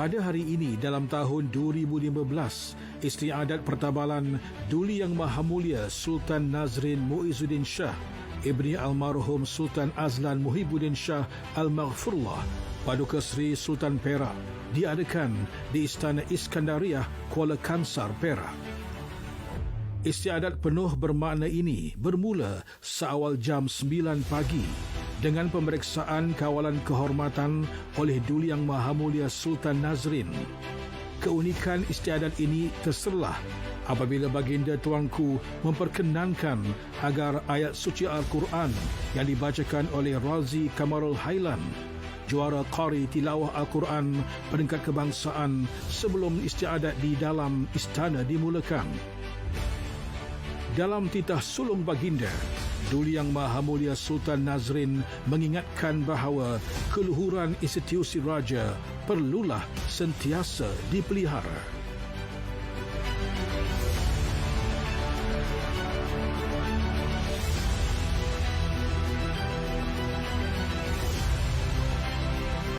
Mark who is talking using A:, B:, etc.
A: Pada hari ini dalam tahun 2015, istiadat pertabalan Duli Yang Maha Mulia Sultan Nazrin Muizuddin Shah Ibni almarhum Sultan Azlan Muhibbuddin Shah Al-Maghfurullah Paduka Seri Sultan Perak diadakan di Istana Iskandariah Kuala Kansar Perak. Istiadat penuh bermakna ini bermula seawal jam 9 pagi dengan pemeriksaan kawalan kehormatan oleh Duli Yang Maha Mulia Sultan Nazrin. Keunikan istiadat ini terserlah apabila baginda tuanku memperkenankan agar ayat suci Al-Quran yang dibacakan oleh Razi Kamarul Hailan juara Qari Tilawah Al-Quran peringkat kebangsaan sebelum istiadat di dalam istana dimulakan. Dalam titah sulung baginda, Duli Yang Maha Mulia Sultan Nazrin mengingatkan bahawa keluhuran institusi raja perlulah sentiasa dipelihara.